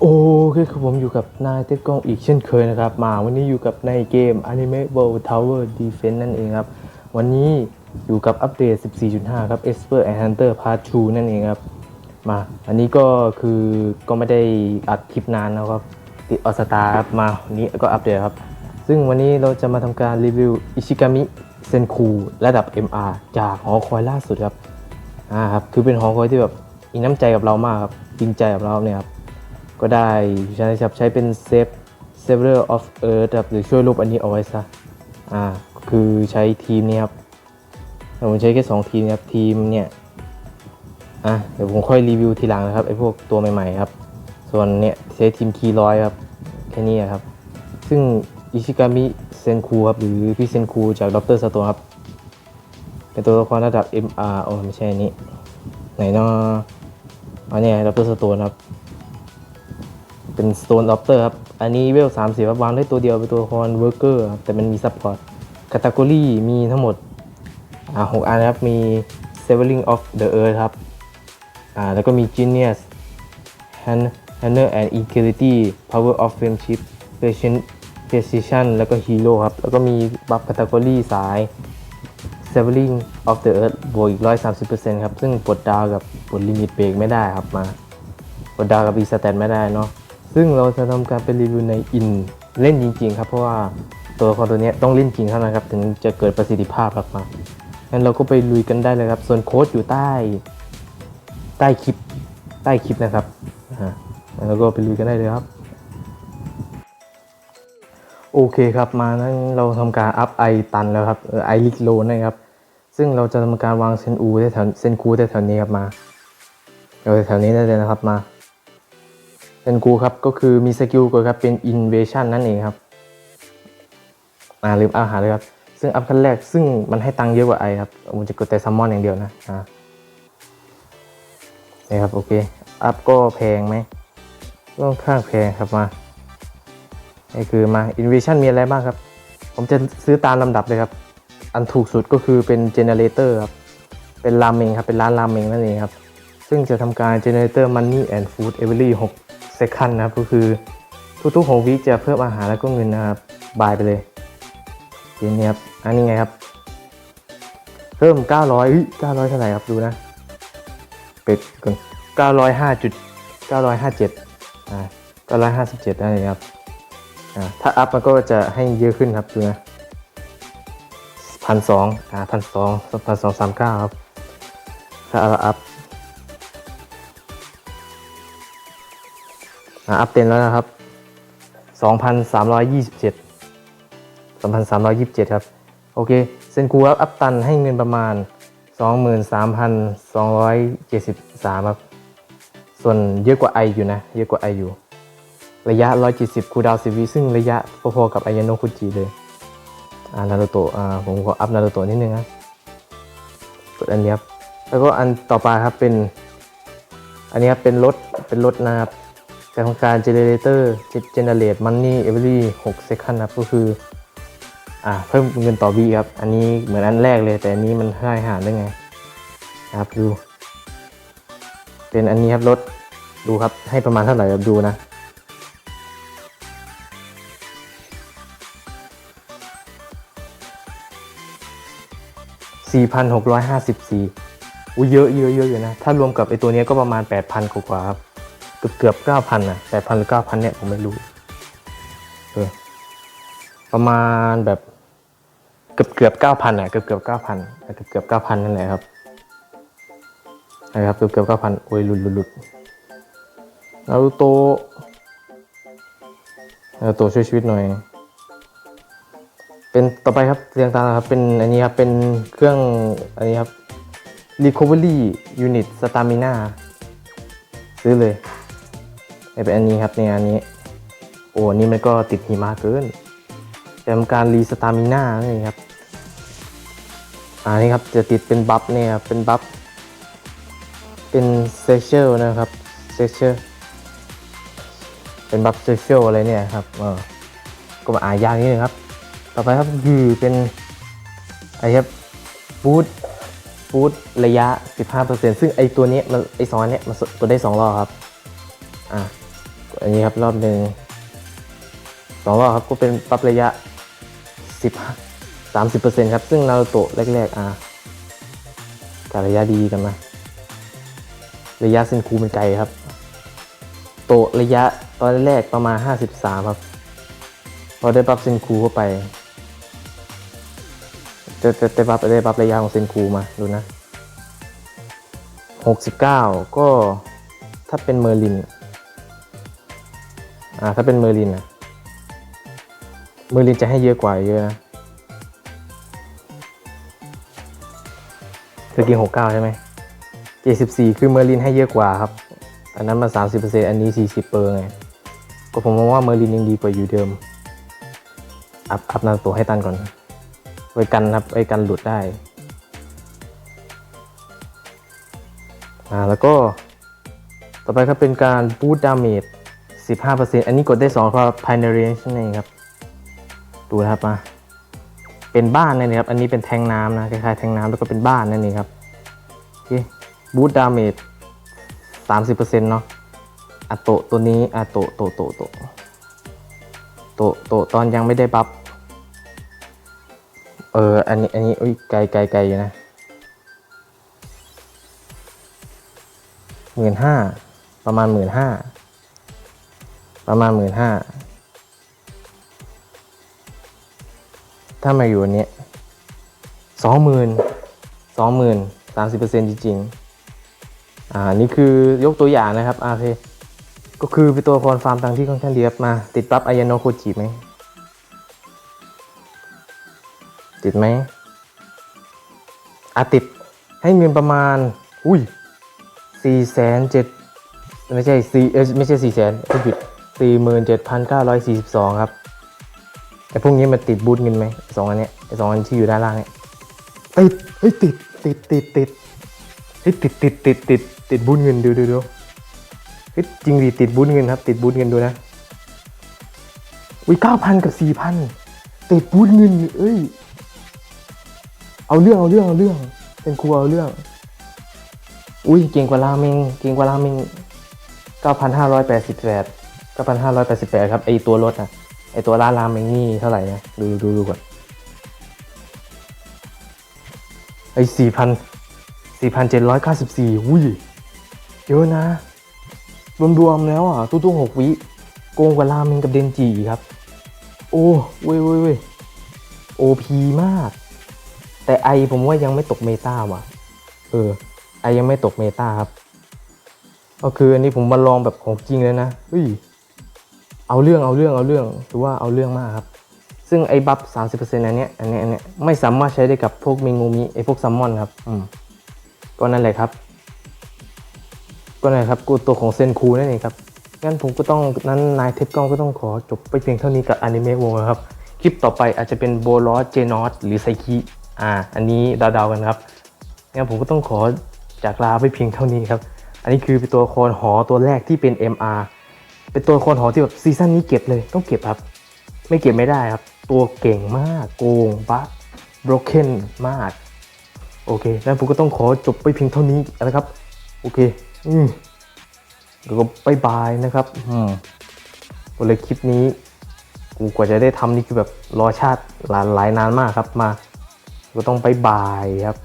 โอเคครับผมอยู่กับนายเต้กล้องอีกเช่นเคยนะครับ มาวันนี้อยู่กับในเกม Anime World Tower Defense นั่นเองครับ วันนี้อยู่กับอัปเดต 14.5 ครับ Esper and Hunter Part 2 นั่นเองครับ มาอันนี้ก็คือก็ไม่ได้อัดคลิปนานนะครับ ติดออสตาครับมาวันนี้ก็อัปเดตครับ ซึ่งวันนี้เราจะมาทำการรีวิวอิชิกามิเซนคูระดับ MR จากหอคอยล่าสุดครับอ่าครับคือเป็นหอคอยที่แบบมีน้ำใจกับเรามากครับจริงใจกับเราเนี่ยครับ ก็ได้ใช้ครับใช้เป็นเซฟ Saver of Earth ครับหรือช่วยลบอันนี้เอาไว้ซะอ่าคือใช้ทีมนี้ครับผมใช้แค่สองทีมครับทีมเนี่ยอะเดี๋ยวผมค่อยรีวิวทีหลังนะครับไอ้พวกตัวใหม่ๆครับ ส่วนเนี่ยใช้ทีมคีร้อยครับแค่นี้ครับ ซึ่งอิชิกามิเซนคูครับหรือพี่เซนคูจากด็อกเตอร์สโตนครับเป็นตัวละครระดับ MR โอ้ไม่ใช่นี้ไหนเนาะอันนี้ด็อกเตอร์สโตนครับ เป็น Stone Opter ครับ อันนี้เวล3 0ครับวางได้ตัวเดียวเป็นตัวละคร Worker ครับแต่มันมี Support Category มีทั้งหมดอ่าหกอันครับ มี Severing of the Earth ครับอ่าแล้วก็มี Genius Han- Honor and Integrity Power of Friendship Patient Precision แล้วก็ Hero ครับ แล้วก็มี Buff Category สาย Severing of the Earth บวกอีก 130%ครับ ซึ่งปลดดาวกับปลดลิมิตเบรกไม่ได้ครับมา กดดาวกับอีสแตนไม่ได้เนาะ ซึ่งเราจะทำการเป็นรีวิวในอินเล่นจริง ๆ ครับเพราะว่าตัวละครตัวนี้ต้องเล่นจริงเท่านั้นครับถึงจะเกิดประสิทธิภาพครับมางั้นเราก็ไปลุยกันได้เลยครับ ส่วนโค้ดอยู่ใต้ ใต้คลิป ใต้คลิปนะครับอ่าแล้วก็ไปลุยกันได้เลยครับ โอเคครับมานั้นเราทำการอัพไอตันแล้วครับไอลิกโลนะครับ ซึ่งเราจะทำการวางเซนอูแถวเซนคูแถวนี้ครับมาเอาแถวนี้ได้เลยนะครับมา เป็นกูครับก็คือมีสกิลกดครับเป็น invasion นั่นเองครับอ่าลืมอาหารเลยครับ ซึ่งอัพขั้นแรกซึ่งมันให้ตังค์เยอะกว่าไอครับผมจะกดแต่ซัมมอนอย่างเดียวนะอ่านี่ครับโอเคอัพก็แพงไหมค่อนข้างแพงครับมานี่คือมา invasion มีอะไรบ้างครับ ผมจะซื้อตามลำดับเลยครับ อันถูกสุดก็คือเป็น generator ครับเป็นรามเมงครับเป็นร้านรามเมงนั่นเองครับซึ่งจะทำการ generator money and food every 6 second นะครับก็คือทุกๆ6วิจะเพิ่มอาหารแล้วก็เงินนะครับบายไปเลยเดี๋ยวนี้ครับอันนี้ไงครับเพิ่ม 900อุ๊ย900 เท่าไหร่ครับดูนะเป็ดก่อน905จุด957อ่า957นั่นเองครับอ่าถ้าอัพมันก็จะให้เยอะขึ้นครับดูนะพันสองอ่าพันสองพันสองสามเก้าครับถ้าเราอัพ อ่าอัพเต็มแล้วนะครับ 2,327 2,327 ครับ โอเค เซนกูอัพอัพตันให้เงินประมาณ 23,273 ครับ ส่วนเยอะกว่าไออยู่นะ เยอะกว่าไออยู่ ระยะ 170 คูดาวน์10วิซึ่งระยะพอๆกับไอยาโนคุจิเลย อ่า นารูโตะ อ่า ผมขออัพนารูโตะนิดนึงนะกดอันนี้ครับ แล้วก็อันต่อไปครับเป็น อันนี้ครับเป็นรถ เป็นรถนะครับ จะทำการ generator generate money every 6 second ครับก็คืออ่าเพิ่มเงินต่อวีครับ อันนี้เหมือนอันแรกเลย แต่อันนี้มันให้หารได้ไงนะครับดู เป็นอันนี้ครับรถดูครับให้ประมาณเท่าไหร่ครับดูนะ4,654อุ้ยเยอะเยอะเยอะอยู่นะ ถ้ารวมกับไอตัวนี้ก็ประมาณ 8,000 กว่าครับ เกือบเกือบเก้าพันนะแปดพันหรือเก้าพันเนี่ยผมไม่รู้เออประมาณแบบเกือบเกือบเก้าพันอะเกือบเกือบเก้าพันเกือบเกือบเก้าพันนั่นแหละครับนะครับเกือบเกือบเก้าพันโอ้ยหลุดหลุดหลุดนารูโตนารูโตช่วยชีวิตหน่อย เป็นต่อไปครับเรียงตามนะครับเป็นอันนี้ครับเป็นเครื่องอันนี้ครับ recovery unit stamina ซื้อเลย เป็นอันนี้ครับในอันนี้ โอ้นี่มันก็ติดหิมะเกินจะทำการรีสตามิน่านี่ครับอันนี้ครับจะติดเป็นบัฟเนี่ยครับเป็นบัฟเป็นเซเชลนะครับเซเชลเป็นบัฟเซเชลอะไรเนี่ยครับเออก็มาอ่านยากนิดนึงครับ ต่อไปครับคือเป็นอะไรครับบูทบูทระยะ 15%ซึ่งไอตัวนี้มันไอสองอันเนี้ยมันตัวได้สองรอบครับ อะ อันนี้ครับรอบหนึ่งสองรอบครับก็เป็นปรับระยะสิบสามสิบเปอร์เซ็นต์ครับ ซึ่งนารูโตะแรกๆอะกับระยะดีกันมาระยะเส้นคูมันไกลครับ โตระยะตอนแรกประมาณห้าสิบสามครับ พอได้ปรับเส้นคูเข้าไป จะจะได้ปรับได้ปรับระยะของเส้นคูมาดูนะหกสิบเก้าก็ถ้าเป็นเมอร์ลิน อ่าถ้าเป็นเมอร์ลินนะเมอร์ลินจะให้เยอะกว่าเยอะนะเมื่อกี้หกเก้าใช่ไหมเจ็ดสิบสี่คือเมอร์ลินให้เยอะกว่าครับ อันนั้นมาสามสิบเปอร์เซ็นต์อันนี้สี่สิบเปอร์ไง ก็ผมมองว่าเมอร์ลินยังดีกว่าอยู่เดิม อัพอัพนาตัวให้ตันก่อนไว้กันครับไว้กันหลุดได้ อ่าแล้วก็ต่อไปครับเป็นการบูตดาเมจ 15%อันนี้กดได้2เพราะภายในเรนจ์นั่นเองครับ ดูนะครับมา เป็นบ้านนั่นเองครับ อันนี้เป็นแทงน้ำนะ คล้ายๆแทงน้ำแล้วก็เป็นบ้านนั่นเองครับโอเคบูตดาเมจ30%เนาะอะโตตัวนี้อะโตโตโตโตโตโตตอนยังไม่ได้บัฟเออ อันนี้ อันนี้อุ้ยไกลไกลไกลอยู่นะหมื่นห้า ประมาณหมื่นห้า ประมาณหมื่นห้าถ้ามาอยู่อันนี้สองหมื่นสองหมื่นสามสิบเปอร์เซ็นต์จริงๆ อ่า นี่คือยกตัวอย่างนะครับอาเคก็คือเป็นตัวละครฟาร์มต่างที่ค่อนข้างดีครับมา ติดปั๊บอายาโนโคจิไหม ติดไหมอาติดให้เงินประมาณ อุ้ยสี่แสนเจ็ดไม่ใช่สี่เออไม่ใช่สี่แสนผิด สี่หมื่นเจ็ดพันเก้าร้อยสี่สิบสองครับไอ้พวกนี้มันติดบูทเงินไหมสองอันเนี้ยสองอันที่อยู่ด้านล่างเนี่ยติดเฮ้ยติดติดติดติดเฮ้ยติดติดติดติดติดบูทเงินดูดูดูเฮ้ยจริงดิติดบูทเงินครับ ติดบูทเงินดูนะอุ้ยเก้าพันกับสี่พันติดบูทเงินเอ้ยเอาเรื่องเอาเรื่องเอาเรื่อง เป็นครูเอาเรื่อง อุ้ยเก่งกว่าราเมงเก่งกว่าราเมง 9,588 9,588ครับ ไอตัวรถอะไอตัวรานราเมงนี่เท่าไหร่นะ ดูดูดูก่อน ไอ4,000 4,794อุ้ย เยอะนะ รวมๆแล้วอะ ตู้ตู้หกวิ โกงกว่าราเมงกับเดนจิครับ โอ้เว้ยเว้ยเว้ยโอพีมาก แต่ไอผมว่ายังไม่ตกเมตาว่ะ เออ ไอยังไม่ตกเมตาครับ ก็คืออันนี้ผมมาลองแบบของจริงเลยนะเฮ้ย เอาเรื่องเอาเรื่องเอาเรื่องถือว่าเอาเรื่องมากครับ ซึ่งไอ้บัฟสามสิบเปอร์เซ็นต์อันเนี้ยอันเนี้ยอันเนี้ยไม่สามารถใช้ได้กับพวกเมงูมิไอ้พวกซัมมอนครับอืมก็นั่นแหละครับ ก็นั่นแหละครับกูตัวของเซนคูนั่นเองครับงั้นผมก็ต้องนั้นนายเทปกล้องก็ต้องขอจบไปเพียงเท่านี้กับอนิเมะวงครับ คลิปต่อไปอาจจะเป็นโบลอสเจนอสหรือไซคิอ่า อันนี้เดาๆกันครับงั้นผมก็ต้องขอจากลาไปเพียงเท่านี้ครับ อันนี้คือเป็นตัวละครหอตัวแรกที่เป็น MR เป็นตัวละครหอที่แบบซีซั่นนี้เก็บเลยต้องเก็บครับ ไม่เก็บไม่ได้ครับ ตัวเก่งมากโกงบัคบรกเคนมาก โอเคงั้นผมก็ต้องขอจบไปเพียงเท่านี้นะครับ โอเค อืมแล้วก็บายบายนะครับอืมก็เลยคลิปนี้ กูกว่าจะได้ทำนี่คือแบบรอชาติหลายหลายนานมากครับมา ก็ต้องบายบายครับ